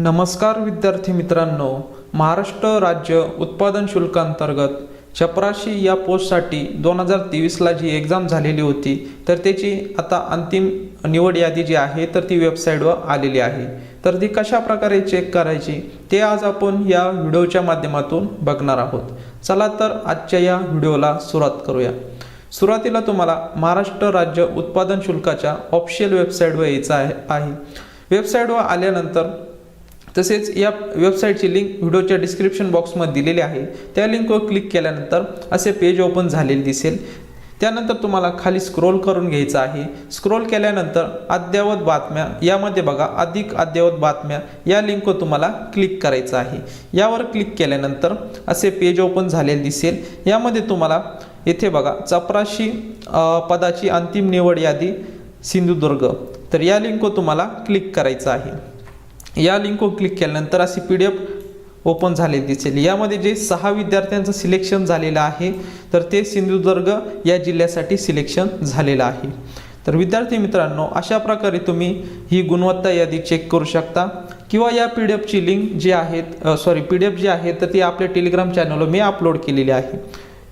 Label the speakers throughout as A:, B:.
A: नमस्कार विद्यार्थी मित्रांनो महाराष्ट्र राज्य उत्पादन शुल्कांतर्गत चपराशी या पोस्टसाठी दोन हजार तेवीसला जी एक्झाम झालेली होती तर त्याची आता अंतिम निवड यादी जी आहे तर ती वेबसाईटवर आलेली आहे. तर ती कशा प्रकारे चेक करायची ते आज आपण या व्हिडिओच्या माध्यमातून बघणार आहोत. चला तर आजच्या या व्हिडिओला सुरुवात करूया. सुरुवातीला तुम्हाला महाराष्ट्र राज्य उत्पादन शुल्काच्या ऑफिशियल वेबसाईटवर यायचं आहे. आहे वेबसाईटवर आल्यानंतर तसेच या वेबसाईटची लिंक व्हिडिओच्या डिस्क्रिप्शन बॉक्समध्ये दिलेली आहे. त्या लिंकवर क्लिक केल्यानंतर असे पेज ओपन झालेले दिसेल. त्यानंतर तुम्हाला खाली स्क्रोल करून घ्यायचं आहे. स्क्रोल केल्यानंतर अद्ययावत बातम्या यामध्ये बघा अधिक अद्ययावत बातम्या या लिंकवर तुम्हाला क्लिक करायचं आहे. यावर क्लिक केल्यानंतर असे पेज ओपन झालेले दिसेल. यामध्ये तुम्हाला येथे बघा चपराशी पदाची अंतिम निवड यादी सिंधुदुर्ग. तर या लिंकवर तुम्हाला क्लिक करायचं आहे. या लिंकवर क्लिक केल्यानंतर अशी पी डी एफ ओपन झाले दिसेल. यामध्ये जे सहा विद्यार्थ्यांचं सिलेक्शन झालेलं आहे तर ते सिंधुदुर्ग या जिल्ह्यासाठी सिलेक्शन झालेलं आहे. तर विद्यार्थी मित्रांनो अशा प्रकारे तुम्ही ही गुणवत्ता यादी चेक करू शकता. किंवा या पी डी एफची लिंक जी आहेत सॉरी पी डी एफ जी आहे तर ती आपल्या टेलिग्राम चॅनलवर मी अपलोड केलेली आहे.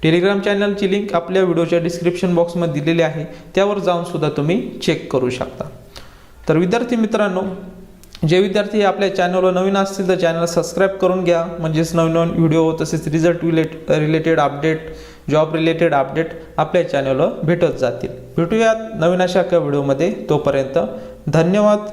A: टेलिग्राम चॅनलची लिंक आपल्या व्हिडिओच्या डिस्क्रिप्शन बॉक्समध्ये दिलेली आहे. त्यावर जाऊन सुद्धा तुम्ही चेक करू शकता. तर विद्यार्थी मित्रांनो जे विद्यार्थी आपल्या चॅनलवर नवीन असतील तर चॅनल सबस्क्राईब करून घ्या. म्हणजेच नवीन नवीन व्हिडिओ तसेच result relate related update job related update आपल्या चॅनलवर भेटत जातील. भेटूयात नवीन अशा एका व्हिडिओमध्ये तोपर्यंत धन्यवाद.